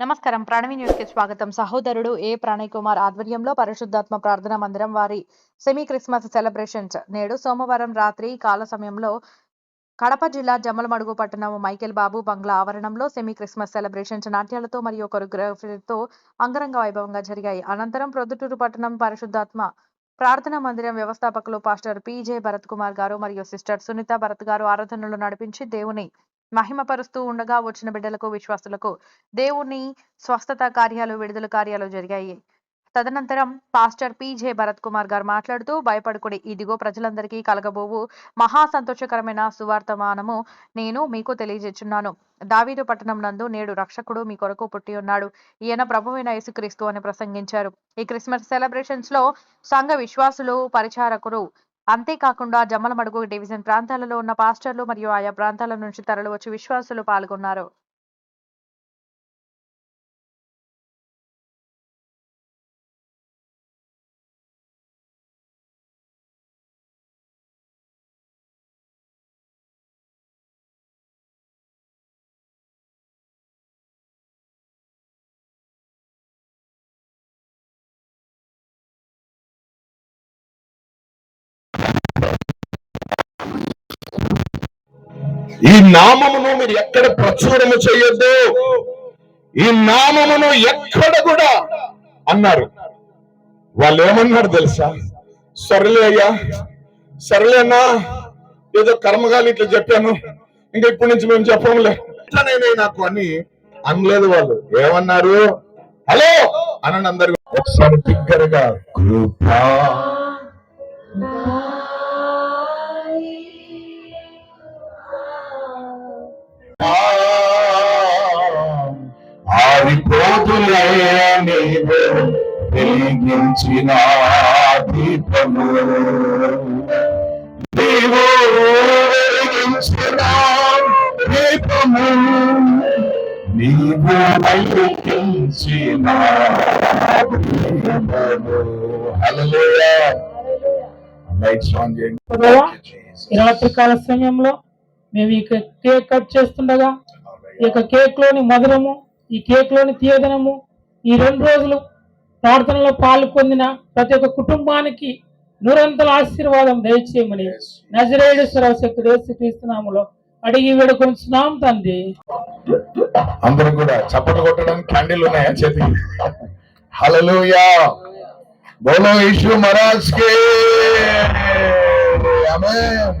నమస్కారం. ప్రణవి న్యూస్కి స్వాగతం. సహోదరుడు ఏ. ప్రణయ్ కుమార్ ఆధ్వర్యంలో పరిశుద్ధాత్మ ప్రార్థనా మందిరం వారి సెమీ క్రిస్మస్ సెలబ్రేషన్స్ నేడు సోమవారం రాత్రి కాల సమయంలో కడప జిల్లా జమ్మలమడుగు పట్టణం మైకేల్ బాబు బంగ్లా ఆవరణంలో సెమీ క్రిస్మస్ సెలబ్రేషన్స్ నాట్యాలతో మరియు కొరియోగ్రఫీతో అంగరంగ వైభవంగా జరిగాయి. అనంతరం ప్రొద్దుటూరు పట్టణం పరిశుద్ధాత్మ ప్రార్థనా మందిరం వ్యవస్థాపకులు పాస్టర్ పిజే భరత్ కుమార్ గారు మరియు సిస్టర్ సునీత భరత్ గారు ఆరాధనలు నడిపించి దేవుని మహిమపరుస్తూ ఉండగా వచ్చిన బిడ్డలకు విశ్వాసులకు దేవుని స్వస్థత కార్యాలు విడుదల కార్యాలు జరిగాయి. తదనంతరం పాస్టర్ పిజే భరత్ కుమార్ గారు మాట్లాడుతూ భయపడకుడి. ఇదిగో ప్రజలందరికీ కలగబోవు. మహా సంతోషకరమైన సువార్తమానము నేను మీకు తెలియజేస్తున్నాను. దావీదు పట్టణం నందు నేడు రక్షకుడు మీ కొరకు పుట్టి ఉన్నాడు. ఈయన ప్రభువైన యేసుక్రీస్తు అని ప్రసంగించారు. ఈ క్రిస్మస్ సెలబ్రేషన్స్లో సంఘ విశ్వాసులు పరిచారకులు అంతేకాకుండా జమ్మలమడుగు డివిజన్ ప్రాంతాలలో ఉన్న పాస్టర్లు మరియు ఆయా ప్రాంతాల నుంచి తరలివచ్చి విశ్వాసులు పాల్గొన్నారు. ఈ నామమును మీరు ఎక్కడ ప్రచురము చేయొద్దు. ఈ నామమును ఎక్కడ కూడా అన్నారు. వాళ్ళు ఏమన్నారు తెలుసా? సరేలే అయ్యా సరేలే ఏదో కర్మగాలి ఇట్లా చెప్పాను. ఇంకా ఇప్పటి నుంచి మేము చెప్పంలే ఇట్లానే నాకు అని అనలేదు వాళ్ళు. ఏమన్నారు? హలో! అనండి అందరు ఒకసారి బిగ్గరగా కృపా. ఆరిపోతులే నీవు వెలిగించిన దీపము నీవు వెలిగించిన దీపము నీవు వెలిగించిన దీపము హల్లెలూయా రాత్రికాల సమయంలో మేము ఈ కేక్ కట్ చేస్తుండగా ఈ యొక్క కేక్లోని మధురము ఈ కేక్లోని తీయదనము ఈ రెండు రోజులు ప్రార్థనలో పాల్పొందిన ప్రతి ఒక్క కుటుంబానికి నూరంతల ఆశీర్వాదం దయచేయమని నజరేడు సర్వశక్తుడు యేసుక్రీస్తునామములో అడిగి వేడుకొంచున్నాం తండ్రి. అందరం కూడా చప్పట్లు కొట్టడానికి క్యాండిల్ ఉన్నాయా చేతికి హల్లెలూయా బోలో మహారాజ్ కే ఆమేన్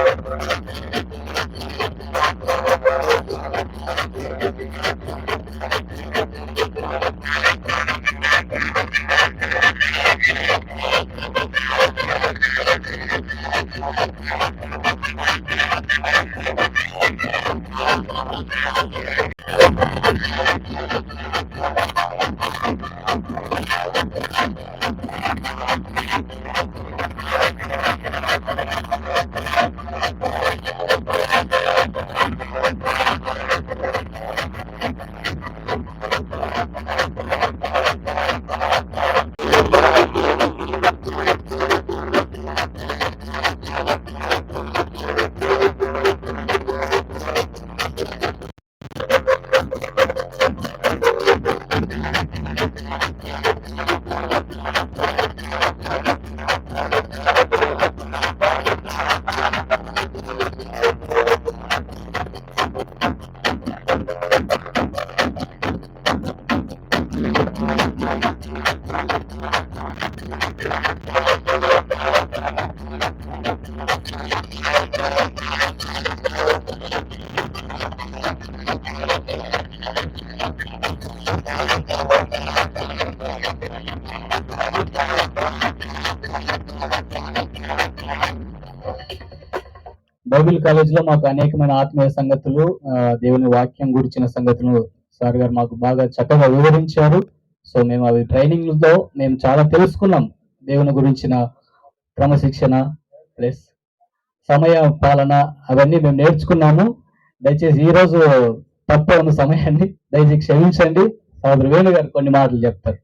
బైబిల్ కాలేజ్లో మాకు అనేకమైన ఆత్మీయ సంగతులు దేవుని వాక్యం గురించిన సంగతులు సార్ గారు మాకు బాగా చక్కగా వివరించారు. సో మేము అవి ట్రైనింగ్లో మేము చాలా తెలుసుకున్నాం దేవుని గురించిన క్రమశిక్షణ ప్లస్ సమయ పాలన అవన్నీ మేము నేర్చుకున్నాము. దయచేసి ఈ రోజు తప్ప ఉన్న సమయాన్ని దయచేసి క్షమించండి. సోదరు వేణు గారు కొన్ని మాటలు చెప్తారు.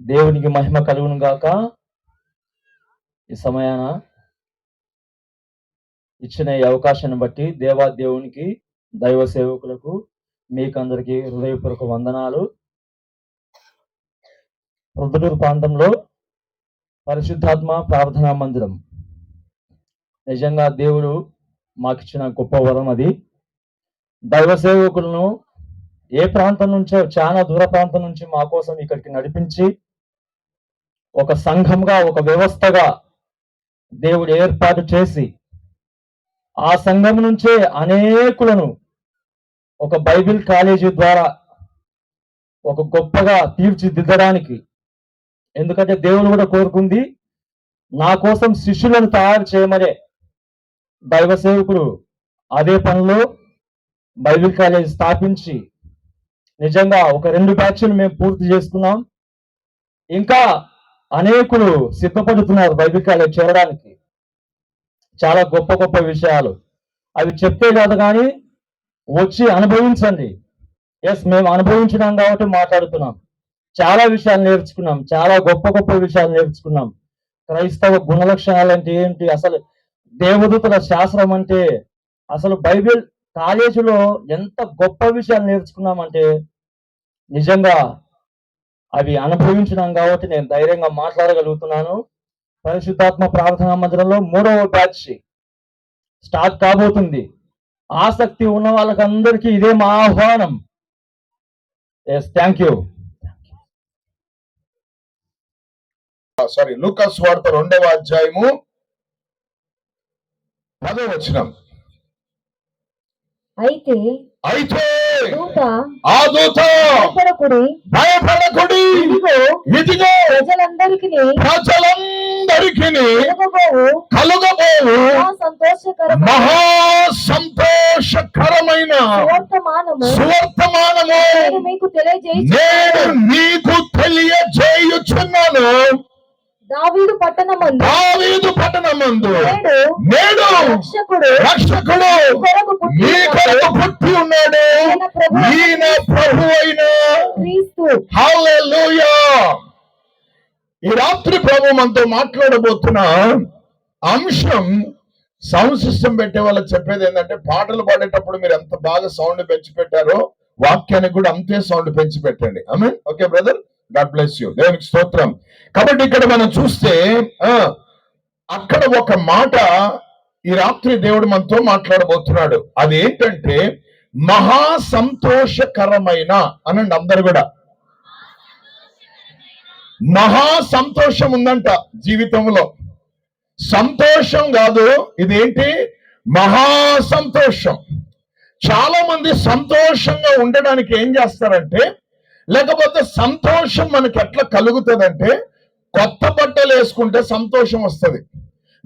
దేవునికి మహిమ కలుగును గాక. ఈ సమయాన ఇచ్చిన ఈ అవకాశాన్ని బట్టి దేవా దేవునికి దైవ సేవకులకు మీకందరికీ హృదయపూర్వక వందనాలు. రుద్రూరు ప్రాంతంలో పరిశుద్ధాత్మ ప్రార్థనా మందిరం. నిజంగా దేవుడు మాకిచ్చిన గొప్ప వరం అది. దైవ సేవకులను ఏ ప్రాంతం నుంచో చాలా దూర ప్రాంతం నుంచి మా కోసం ఇక్కడికి నడిపించి ఒక సంఘంగా ఒక వ్యవస్థగా దేవుడు ఏర్పాటు చేసి ఆ సంఘం నుంచే అనేకులను ఒక బైబిల్ కాలేజీ ద్వారా ఒక గొప్పగా తీర్చిదిద్దడానికి. ఎందుకంటే దేవుడు కూడా కోరుకుంది నా కోసం శిష్యులను తయారు చేయమనే దైవ సేవకుడు అదే పనిలో బైబిల్ కాలేజ్ స్థాపించి నిజంగా ఒక రెండు బ్యాచ్లు మేము పూర్తి చేసుకున్నాం. ఇంకా అనేకులు సిద్ధపడుతున్నారు బైబిల్ చేరడానికి. చాలా గొప్ప గొప్ప విషయాలు. అవి చెప్తే కాదు కానీ వచ్చి అనుభవించండి. ఎస్ మేము అనుభవించినాం కాబట్టి మాట్లాడుతున్నాం. చాలా విషయాలు నేర్చుకున్నాం. చాలా గొప్ప గొప్ప విషయాలు నేర్చుకున్నాం. క్రైస్తవ గుణలక్షణాలు అంటే ఏంటి? అసలు దేవదూతల శాస్త్రం అంటే అసలు బైబిల్ కాలేజీలో ఎంత గొప్ప విషయాలు నేర్చుకున్నామంటే నిజంగా అవి అనుభవించినాం కాబట్టి నేను ధైర్యంగా మాట్లాడగలుగుతున్నాను. పరిశుద్ధాత్మ ప్రార్థనా మందిరంలో మూడవ బ్యాచ్ స్టార్ట్ కాబోతుంది. ఆసక్తి ఉన్న వాళ్ళకందరికీ ఇదే మా ఆహ్వానం. ఎస్ థ్యాంక్ యూ సారీ లూకాస్ వార్త రెండవ అధ్యాయము పదో వచనం. అయితే అయితే ఆ దూత భయపడకుడి. భయపడకుడి. ఇదిగో ప్రజలందరికీ ప్రజలందరికీ కలుగబోవు. మహా సంతోషకరమైన సువర్తమానము నేను మీకు తెలియజేయుచున్నాను. దావీదు పట్టణమందు. దావీదు పట్టణమందు. నేడు రక్షకుడు రక్షకుడు నీ కొరకు పుట్టి ఉన్నాడు. ఈయన ప్రభు అయిన క్రీస్తు. హల్లెలూయా. ఈ రాత్రి ప్రభు మనతో మాట్లాడబోతున్న అంశం సౌండ్ సిస్టమ్ పెట్టే వాళ్ళకి చెప్పేది ఏంటంటే పాటలు పాడేటప్పుడు మీరు ఎంత బాగా సౌండ్ పెంచి పెట్టారో వాక్యానికి కూడా అంతే సౌండ్ పెంచి పెట్టండి okay brother? God bless you దేవునికి స్తోత్రం. కాబట్టి ఇక్కడ మనం చూస్తే ఆ అక్కడ ఒక మాట ఈ రాత్రి దేవుడు మనతో మాట్లాడబోతున్నాడు. అది ఏంటంటే మహా సంతోషకరమైన అనండి అందరు కూడా. మహా సంతోషం ఉందంట జీవితంలో. సంతోషం కాదు ఇదేంటి? మహా సంతోషం. చాలా మంది సంతోషంగా ఉండడానికి ఏం చేస్తారంటే లేకపోతే సంతోషం మనకి ఎట్లా కలుగుతుందంటే కొత్త బట్టలు వేసుకుంటే సంతోషం వస్తుంది.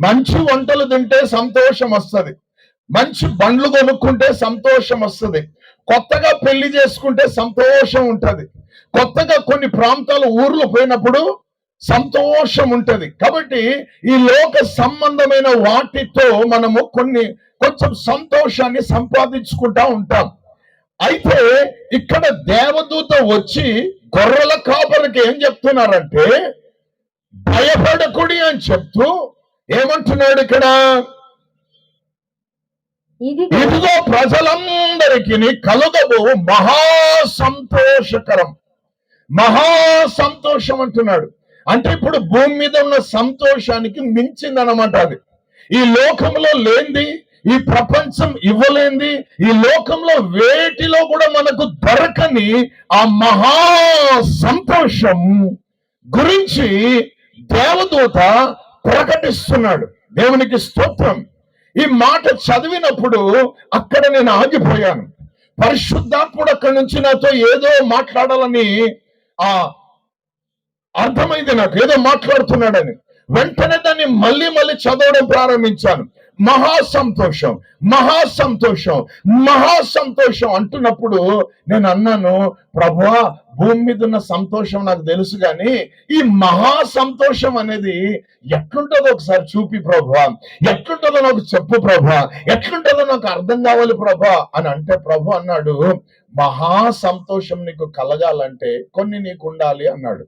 మంచి వంటలు తింటే సంతోషం వస్తుంది. మంచి బండ్లు కొనుక్కుంటే సంతోషం వస్తుంది. కొత్తగా పెళ్ళి చేసుకుంటే సంతోషం ఉంటుంది. కొత్తగా కొన్ని ప్రాంతాలు ఊర్లు పోయినప్పుడు సంతోషం ఉంటుంది. కాబట్టి ఈ లోక సంబంధమైన వాటితో మనము కొన్ని కొంచెం సంతోషాన్ని సంపాదించుకుంటా ఉంటాం. అయితే ఇక్కడ దేవదూత వచ్చి గొర్రెల కాపరికి ఏం చెప్తున్నారంటే భయపడకుడి అని చెప్తూ ఏమంటున్నాడు ఇక్కడ? ఇదిగో ఇదిగో ప్రజలందరికీ కలుగబో మహా సంతోషకరం మహా సంతోషం అంటున్నాడు. అంటే ఇప్పుడు భూమి మీద ఉన్న సంతోషానికి మించిందనమాట అది. ఈ లోకంలో లేనిది ఈ ప్రపంచం ఇవ్వలేంది ఈ లోకంలో వేటిలో కూడా మనకు దొరకని ఆ మహా సంతోషం గురించి దేవదూత ప్రకటిస్తున్నాడు. దేవునికి స్తోత్రం. ఈ మాట చదివినప్పుడు అక్కడ నేను ఆగిపోయాను. పరిశుద్ధాత్ముడు అక్కడి నుంచి నాతో ఏదో మాట్లాడాలని ఆ అర్థమైంది నాకు. ఏదో మాట్లాడుతున్నాడని. వెంటనే దాన్ని మళ్ళీ మళ్ళీ చదవడం ప్రారంభించాను. మహా సంతోషం మహా సంతోషం మహా సంతోషం అంటున్నప్పుడు నేను అన్నాను ప్రభా భూమి మీద ఉన్న సంతోషం నాకు తెలుసు కానీ ఈ మహా సంతోషం అనేది ఎట్లుంటుందో ఒకసారి చూపి ప్రభా ఎట్లుంటుందో నాకు చెప్పు ప్రభా ఎట్లుంటుందో నాకు అర్థం కావాలి ప్రభా అని అంటే ప్రభు అన్నాడు మహా సంతోషం నీకు కలగాలంటే కొన్ని నీకు ఉండాలి అన్నాడు.